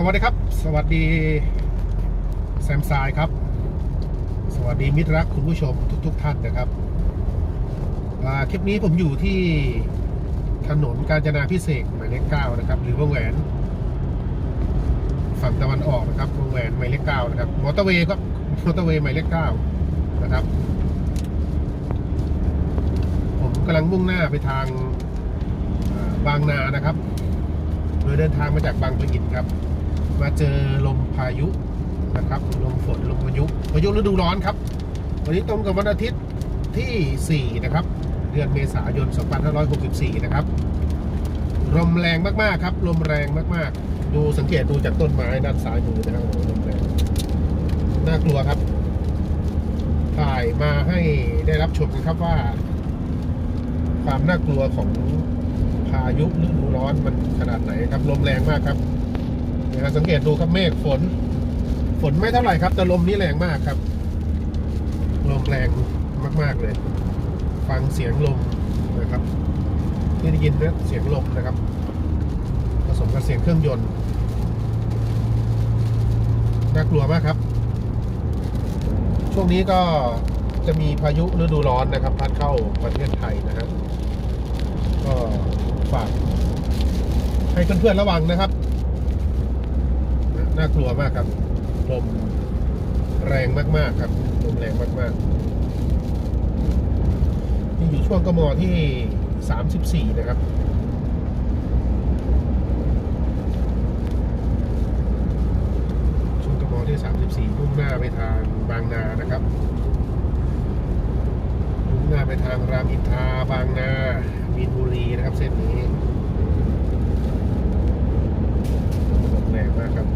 สวัสดีครับ สวัสดีแซมซายครับ สวัสดีมิตรรักคุณผู้ชมทุกๆท่านนะครับคลิปนี้ผมอยู่ที่ถนนกาญจนาพิเศษหมายเลขเก้านะครับ หรือวงแหวน ฝั่งตะวันออกนะครับวงแหวนหมายเลขเก้านะครับมอเตอร์เวย์ครับมอเตอร์เวย์หมายเลขเก้านะครับ ผมกำลังมุ่งหน้าไปทางบางนานะครับโดยเดินทางมาจากบางปะอินครับ มาเจอลมพายุนะครับลมฝนลมพายุพายุฤดูร้อนครับ วันนี้ตรงกับวันอาทิตย์ที่ 4 นะครับ เดือนเมษายน 2564 นะครับลมแรงมากๆครับลมแรงมากๆ ดูสังเกตดูจากต้นไม้ด้านซ้ายมือนะครับลมแรงน่ากลัวครับถ่ายมาให้ได้รับชมกันครับว่า ความน่ากลัวของพายุฤดูร้อนมันขนาดไหนครับลมแรงมากครับ นะครับสังเกตดูครับเมฆฝน ฝนไม่เท่าไหร่ครับ แต่ลมนี่แรงมากครับ ลมแรงมาก ๆ เลย ฟังเสียงลมนะครับที่ได้ยินนะเสียงลมนะครับ ผสมกับเสียงเครื่องยนต์น่ากลัวมากครับ ช่วงนี้ก็จะมีพายุฤดูร้อนนะครับ พัดเข้าประเทศไทยนะครับก็ฝากให้เพื่อนๆระวังนะครับ น่ากลัวมากครับลมแรงมากๆครับลมแรงมากๆนี่อยู่ช่วงกมที่34นะครับช่วงกมที่34มุ่งหน้าไปทางบางนานะครับมุ่งหน้าไปทางรามอินทราบางนามีนบุรีนะครับ เส้นนี้ลมแรงมากครับ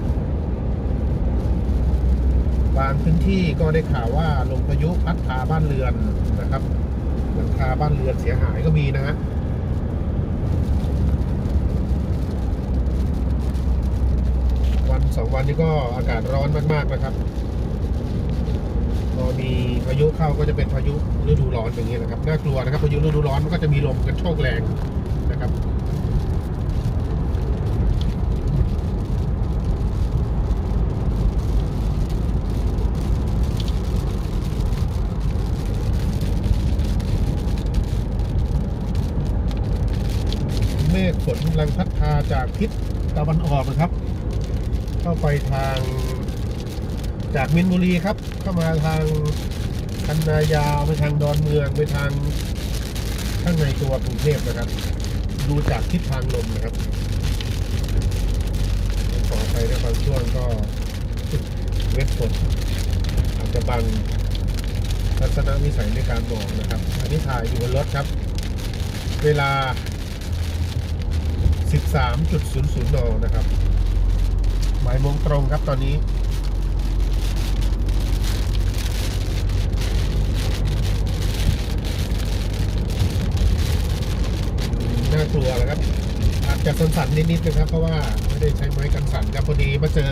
บาง พื้นที่ก็ได้ข่าวว่าลมพายุพัดพาบ้านเรือนนะครับหลังคาบ้านเรือนเสียหายก็มีนะฮะวันสองวันนี้ก็อากาศร้อนมากๆนะครับพอมีพายุเข้าก็จะเป็นพายุฤดูร้อนอย่างนี้นะครับน่ากลัวนะครับพายุฤดูร้อนมันก็จะมีลมกันโชกแรงนะครับ เมฆฝนกำลังพัดพาจากทิศตะวันออกนะครับ เข้าไปทางจากมินบุรีครับ เข้ามาทางคันนายาวไปทางดอนเมืองไปทางข้างในตัวกรุงเทพนะครับ ดูจากทิศทางลมนะครับขอไปในบางช่วงก็เม็ดฝนอาจจะบังทัศนวิสัยในการมองนะครับ อันนี้ถ่ายอยู่บนรถครับ เวลา 13.00นนะครับบ่ายมงตรงครับตอนนี้ น่ากลัวแล้วครับ อาจจะสั่นๆนิดๆนะครับ เพราะว่าไม่ได้ใช้ไม้กันสั่นครับพอดีมาเจอ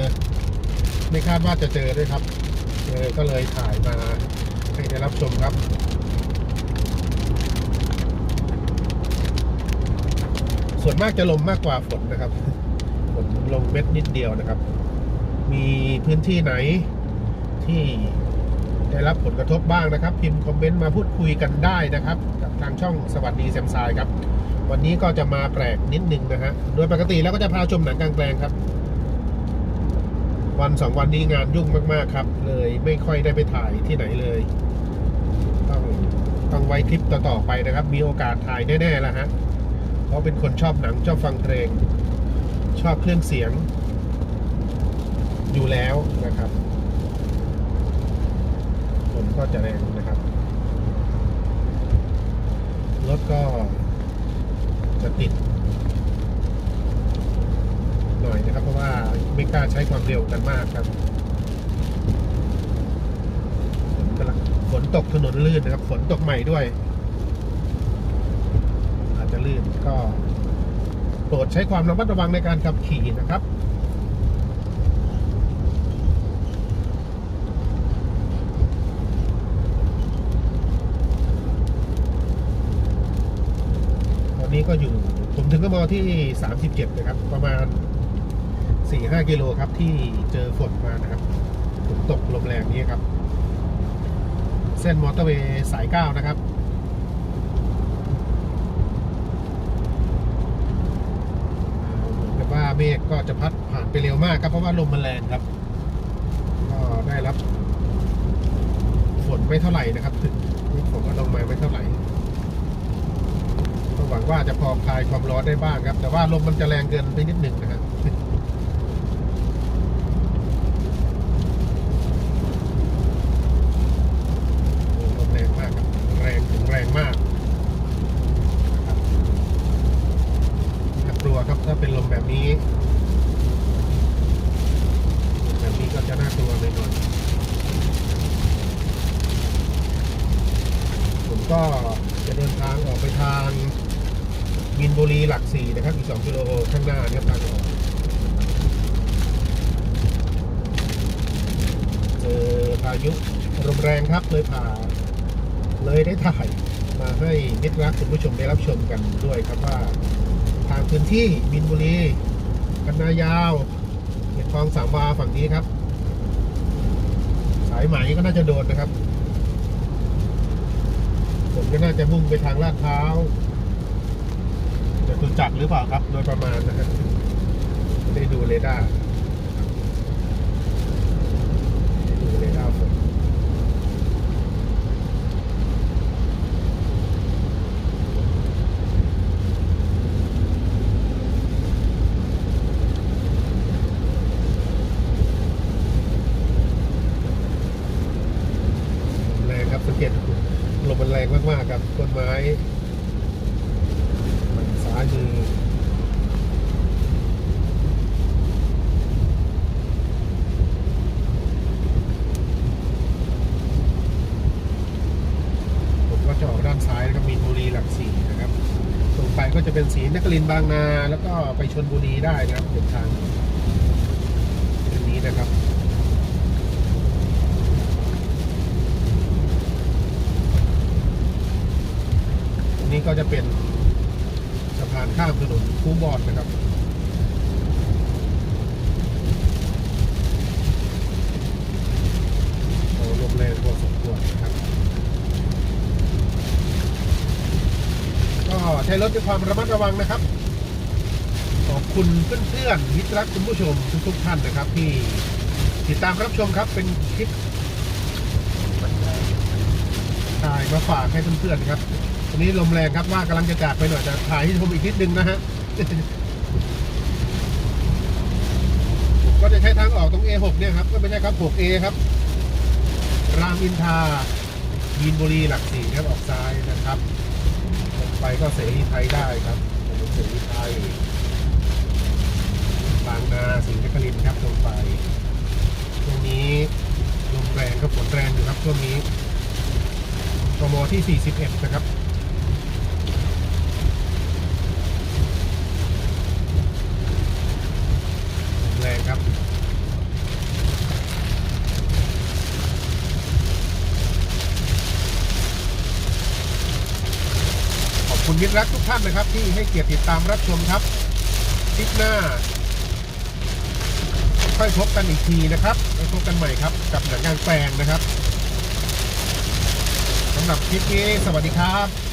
ไม่คาดว่าจะเจอด้วยครับเจอก็เลยถ่ายมาให้ได้รับชมครับ ส่วนมากจะลมมากกว่าฝนนะครับฝนลงเม็ดนิดเดียวนะครับ มีพื้นที่ไหนที่ได้รับผลกระทบบ้างนะครับ พิมพ์คอมเมนต์มาพูดคุยกันได้นะครับ กับทางช่องสวัสดีแซมซายครับ วันนี้ก็จะมาแปลกนิดนึงนะฮะโดยปกติแล้วก็จะพาชมหนังกลางแปลงครับ วันสองวันนี้งานยุ่งมากๆครับ เลยไม่ค่อยได้ไปถ่ายที่ไหนเลย ต้องต้องไว้คลิปต่อๆไปนะครับ มีโอกาสถ่ายแน่ๆแล้วฮะ เพราะเป็นคนชอบหนังชอบฟังเพลง ชอบเครื่องเสียง อยู่แล้วนะครับฝนก็จะแรงนะครับ รถก็จะติด หน่อยนะครับ เพราะว่าไม่กล้าใช้ความเร็วกันมากครับฝนกำลังฝนตกถนนลื่นนะครับ ฝนตกใหม่ด้วย จะลื่นก็โปรดใช้ความระมัดระวังในการขับขี่นะครับตอนนี้ก็อยู่ผมถึงก็มอที่ 37 นะครับ ประมาณสี่ห้ากิโลครับที่เจอฝนมานะครับฝนตกลมแรงนี้ครับ เส้นมอเตอร์เวย์สายเก้านะครับ เหมือนกับว่า เมฆก็จะพัดผ่านไปเร็วมากครับเพราะว่าลมมันแรงครับ ก็ได้รับ ฝนไม่เท่าไหร่นะครับ ถึงฝนก็ลงมาไม่เท่าไหร่ก็หวังว่าจะพอคลายความร้อนได้บ้างครับ แต่ว่าลมมันจะแรงเกินไปนิดหนึ่งนะครับโอ้ลมแรงมากครับ แรงถึงแรงมากนะครับน่ากลัวครับถ้าเป็นลมแบบนี้ลมแบบนี้ก็จะน่ากลัวเลยหน่อย ผม ก็จะเดินทางออกไปทางมินบุรีหลักสี่นะครับ อีก 2 กิโลข้างหน้าเนี่ยทางออกเจอพายุลมแรงครับเลยผ่าเลยได้ถ่ายมาให้มิตรรักคุณผู้ชมได้รับชมกันด้วยครับว่า ทางพื้นที่มินบุรีกันนายาวเขตคลองสามวาฝั่งนี้ครับ สายไหมก็น่าจะโดนนะครับ ผมก็น่าจะมุ่งไปทางลาดพร้าวจะตุจักหรือเปล่าครับ โดยประมาณนะครับไม่ด้ดูเรดาร์ดูเรดาร์ผมแรงครับสังเกตดูลมมันแรงมากๆครับต้นไม้ฝั่งซ้ายมือ ผมก็จะออกด้านซ้ายนะครับมีนบุรีหลักสี่นะครับตรงไปก็จะเป็ นครินทร์บางนา แล้วก็ไปชนบุรีได้นะครับเป็นทางอันนี้นะครับ อันนี้ก็จะเป็นสะพานข้ามถนนคูบอดนะครับ โอ้ลมแรงพอสมควรนะครับ ก็ใช้รถด้วยความระมัดระวังนะครับ ขอบคุณเพื่อนๆมิตรรักคุณผู้ชมทุกๆท่านนะครับ ที่ติดตามรับชมครับเป็นคลิปถ่ายมาฝากให้เพื่อนๆครับวันนี้ลมแรงครับว่ากำลังจะจากไปหน่อยแต่ถ่ายให้ชมอีกนิดนึงนะฮะผมก็จะใช้ทางออกตรง A6 เนี่ยครับก็ไม่ใช่ครับ 6A ครับ รามอินทรามีนบุรีหลักสี่ครับออกซ้ายนะครับ ก็เสรีไทยได้ครับถนนเสรีไทยบางนาสิงห์นครินครับลงไปช่วงนี้ลมแรงก็ฝนแรงอยู่ครับช่วงนี้กมที่ 41 นะครับ แรงครับ ขอบคุณ มิตรรักทุกท่านนะครับ ที่ให้เกียรติติดตามรับชมครับคลิปหน้า ค่อยพบกันอีกทีนะครับแล้วพบกันใหม่ครับ กับหนังกลางแปลงนะครับสำหรับคลิปนี้สวัสดีครับ